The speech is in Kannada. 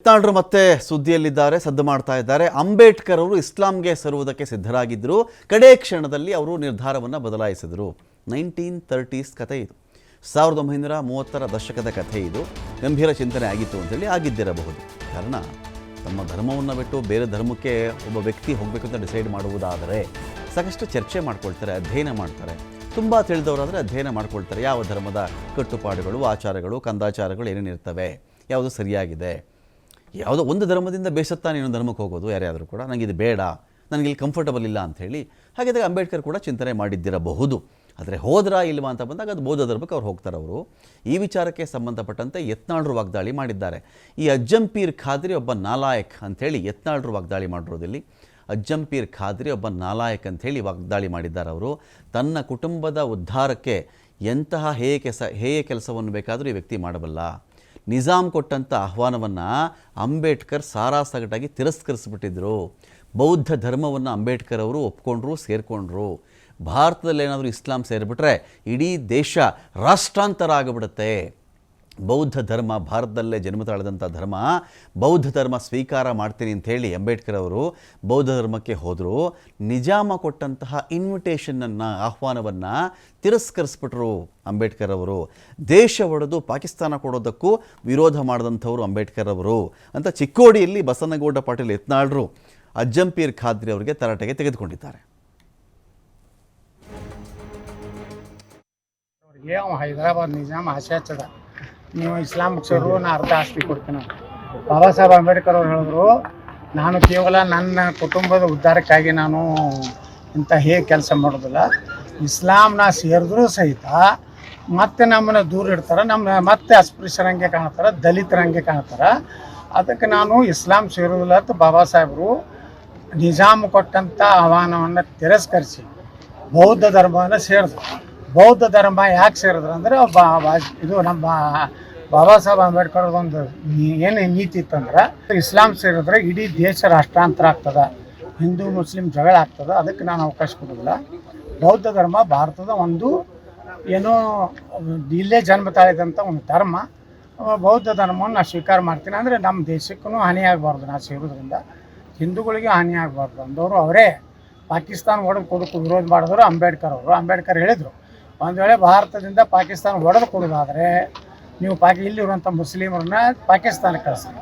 ಯತ್ನಾಳ್ರು ಮತ್ತೆ ಸುದ್ದಿಯಲ್ಲಿದ್ದಾರೆ, ಸದ್ದು ಮಾಡ್ತಾ ಇದ್ದಾರೆ. ಅಂಬೇಡ್ಕರ್ ಅವರು ಇಸ್ಲಾಂಗೆ ಸೇರುವುದಕ್ಕೆ ಸಿದ್ಧರಾಗಿದ್ದರು. ಕಡೇ ಕ್ಷಣದಲ್ಲಿ ಅವರು ನಿರ್ಧಾರವನ್ನು ಬದಲಾಯಿಸಿದರು. ನೈನ್ಟೀನ್ ತರ್ಟೀಸ್ ಕಥೆ ಇದು. ಸಾವಿರದ ಒಂಬೈನೂರ ಮೂವತ್ತರ ದಶಕದ ಕಥೆ ಇದು. ಗಂಭೀರ ಚಿಂತನೆ ಆಗಿತ್ತು ಅಂತೇಳಿ ಆಗಿದ್ದಿರಬಹುದು. ಕಾರಣ, ತಮ್ಮ ಧರ್ಮವನ್ನು ಬಿಟ್ಟು ಬೇರೆ ಧರ್ಮಕ್ಕೆ ಒಬ್ಬ ವ್ಯಕ್ತಿ ಹೋಗಬೇಕು ಅಂತ ಡಿಸೈಡ್ ಮಾಡುವುದಾದರೆ ಸಾಕಷ್ಟು ಚರ್ಚೆ ಮಾಡ್ಕೊಳ್ತಾರೆ, ಅಧ್ಯಯನ ಮಾಡ್ತಾರೆ. ತುಂಬ ತಿಳಿದವರಾದರೆ ಅಧ್ಯಯನ ಮಾಡ್ಕೊಳ್ತಾರೆ. ಯಾವ ಧರ್ಮದ ಕಟ್ಟುಪಾಡುಗಳು, ಆಚಾರಗಳು, ಕಂದಾಚಾರಗಳು ಏನೇನಿರ್ತವೆ, ಯಾವುದು ಸರಿಯಾಗಿದೆ? ಯಾವುದೋ ಒಂದು ಧರ್ಮದಿಂದ ಬೇಸತ್ತಾ ನೀನು ಧರ್ಮಕ್ಕೆ ಹೋಗೋದು ಯಾರ್ಯಾದರೂ ಕೂಡ ನನಗೆ ಇದು ಬೇಡ ನನಗೆ ಇಲ್ಲಿ ಕಂಫರ್ಟಬಲ್ ಇಲ್ಲ ಅಂಥೇಳಿ ಹಾಗಿದ್ದಾಗ ಅಂಬೇಡ್ಕರ್ ಕೂಡ ಚಿಂತನೆ ಮಾಡಿದ್ದಿರಬಹುದು. ಆದರೆ ಹೋದ್ರಾ ಇಲ್ವಾ ಅಂತ ಬಂದಾಗ ಅದು ಬೌದ್ಧ ಧರ್ಮಕ್ಕೆ ಅವ್ರು ಹೋಗ್ತಾರೆ ಅವರು. ಈ ವಿಚಾರಕ್ಕೆ ಸಂಬಂಧಪಟ್ಟಂತೆ ಯತ್ನಾಳ್ರು ವಾಗ್ದಾಳಿ ಮಾಡಿದ್ದಾರೆ. ಈ ಅಜ್ಜಂಪೀರ್ ಖಾದ್ರಿ ಒಬ್ಬ ನಾಲಾಯಕ್ ಅಂಥೇಳಿ ಯತ್ನಾಳ್ರು ವಾಗ್ದಾಳಿ ಮಾಡಿರೋದಿಲ್ಲಿ. ಅಜ್ಜಂಪೀರ್ ಖಾದ್ರಿ ಒಬ್ಬ ನಾಲಾಯಕ್ ಅಂಥೇಳಿ ವಾಗ್ದಾಳಿ ಮಾಡಿದ್ದಾರೆ ಅವರು. ತನ್ನ ಕುಟುಂಬದ ಉದ್ಧಾರಕ್ಕೆ ಎಂತಹ ಹೇಯ ಕೆಲಸ ಹೇಯ ಕೆಲಸವನ್ನು ಬೇಕಾದರೂ ಈ ವ್ಯಕ್ತಿ ಮಾಡಬಲ್ಲ. ನಿಜಾಮ್ ಕೊಟ್ಟಂಥ ಆಹ್ವಾನವನ್ನು ಅಂಬೇಡ್ಕರ್ ಸಾರಾಸಗಟಾಗಿ ತಿರಸ್ಕರಿಸ್ಬಿಟ್ಟಿದ್ರು. ಬೌದ್ಧ ಧರ್ಮವನ್ನು ಅಂಬೇಡ್ಕರ್ ಅವರು ಒಪ್ಕೊಂಡ್ರು, ಸೇರಿಕೊಂಡ್ರು. ಭಾರತದಲ್ಲಿ ಏನಾದರೂ ಇಸ್ಲಾಂ ಸೇರಿಬಿಟ್ರೆ ಇಡೀ ದೇಶ ರಾಷ್ಟ್ರಾಂತರ ಆಗಿಬಿಡುತ್ತೆ ಬೌದ್ಧ ಧರ್ಮ, ಭಾರತದಲ್ಲೇ ಜನ್ಮ ತಾಳಿದಂಥ ಧರ್ಮ, ಬೌದ್ಧ ಧರ್ಮ ಸ್ವೀಕಾರ ಮಾಡ್ತೀನಿ ಅಂತ ಹೇಳಿ ಅಂಬೇಡ್ಕರ್ ಅವರು ಬೌದ್ಧ ಧರ್ಮಕ್ಕೆ ಹೋದರು. ನಿಜಾಮ ಕೊಟ್ಟಂತಹ ಇನ್ವಿಟೇಷನನ್ನು ಆಹ್ವಾನವನ್ನು ತಿರಸ್ಕರಿಸ್ಬಿಟ್ರು ಅಂಬೇಡ್ಕರ್ ಅವರು. ದೇಶ ಒಡೆದು ಪಾಕಿಸ್ತಾನ ಕೊಡೋದಕ್ಕೂ ವಿರೋಧ ಮಾಡಿದಂಥವ್ರು ಅಂಬೇಡ್ಕರ್ ಅವರು ಅಂತ ಚಿಕ್ಕೋಡಿಯಲ್ಲಿ ಬಸನಗೌಡ ಪಾಟೀಲ್ ಯತ್ನಾಳ್ರು ಅಜ್ಜಂಪೀರ್ ಖಾದ್ರಿ ಅವರಿಗೆ ತರಾಟೆಗೆ ತೆಗೆದುಕೊಂಡಿದ್ದಾರೆ. ಹೈದರಾಬಾದ್ ನಿಜಾಮ್ ಆಸೆ ಹಚ್ಚದ. ನೀವು ಇಸ್ಲಾಂ ಮುಗಿಸೋರು ನಾ ಅರ್ಧ ಆಸ್ತಿ ಕೊಡ್ತೀನಿ. ಬಾಬಾ ಸಾಹೇಬ್ ಅಂಬೇಡ್ಕರ್ ಅವ್ರು ಹೇಳಿದ್ರು, ನಾನು ಕೇವಲ ನನ್ನ ಕುಟುಂಬದ ಉದ್ಧಾರಕ್ಕಾಗಿ ನಾನು ಇಂಥ ಹೇಗೆ ಕೆಲಸ ಮಾಡೋದಿಲ್ಲ. ಇಸ್ಲಾಂನ ಸೇರಿದ್ರೂ ಸಹಿತ ಮತ್ತೆ ನಮ್ಮನ್ನ ದೂರ ಇಡ್ತಾರೆ, ನಮ್ಮ ಮತ್ತೆ ಅಸ್ಪೃಶ್ಯರಂಗೆ ಕಾಣ್ತಾರೆ ದಲಿತರಂಗೆ ಕಾಣ್ತಾರೆ. ಅದಕ್ಕೆ ನಾನು ಇಸ್ಲಾಂ ಸೇರೋದಿಲ್ಲ ಅಂತ ಬಾಬಾ ಸಾಹೇಬರು ನಿಜಾಮ್ ಕೊಟ್ಟಂಥ ಆಹ್ವಾನವನ್ನು ತಿರಸ್ಕರಿಸಿ, ಬೌದ್ಧ ಧರ್ಮವನ್ನು ಸೇರಿದ್ರು. ಬೌದ್ಧ ಧರ್ಮ ಯಾಕೆ ಸೇರಿದ್ರು ಅಂದರೆ ಇದು ನಮ್ಮ ಬಾಬಾ ಸಾಹೇಬ್ ಅಂಬೇಡ್ಕರ್ ಒಂದು ಏನು ನೀತಿ ಇತ್ತಂದ್ರೆ ಇಸ್ಲಾಂ ಸೇರಿದ್ರೆ ಇಡೀ ದೇಶ ರಾಷ್ಟ್ರಾಂತರ ಆಗ್ತದೆ. ಹಿಂದೂ, ಮುಸ್ಲಿಂ ಜಗಳ ಆಗ್ತದೆ. ಅದಕ್ಕೆ ನಾನು ಅವಕಾಶ ಕೊಡೋದಿಲ್ಲ. ಬೌದ್ಧ ಧರ್ಮ ಭಾರತದ ಒಂದು ಏನೋ ಇಲ್ಲೇ ಜನ್ಮ ತಾಳಿದಂಥ ಒಂದು ಧರ್ಮ. ಬೌದ್ಧ ಧರ್ಮವನ್ನು ನಾನು ಸ್ವೀಕಾರ ಮಾಡ್ತೀನಿ ಅಂದರೆ ನಮ್ಮ ದೇಶಕ್ಕೂ ಹಾನಿ ಆಗಬಾರ್ದು ನಾ ಸೇರೋದ್ರಿಂದ ಹಿಂದೂಗಳಿಗೆ ಹಾನಿ ಆಗಬಾರ್ದು. ಅಂದವರು ಅವರೇ. ಪಾಕಿಸ್ತಾನ ಒಡೆದು ಕೊಡೋಕ್ಕೂ ವಿರೋಧ ಮಾಡಿದ್ರು ಅಂಬೇಡ್ಕರ್ ಅವರು. ಅಂಬೇಡ್ಕರ್ ಹೇಳಿದರು ಒಂದು ವೇಳೆ ಭಾರತದಿಂದ ಪಾಕಿಸ್ತಾನ ಒಡೆದು ಕೊಡೋದಾದರೆ ನೀವು ಪಾಕಿ ಇಲ್ಲಿರುವಂಥ ಮುಸ್ಲಿಮರನ್ನ ಪಾಕಿಸ್ತಾನಕ್ಕೆ ಕಳಿಸ್ರಿ.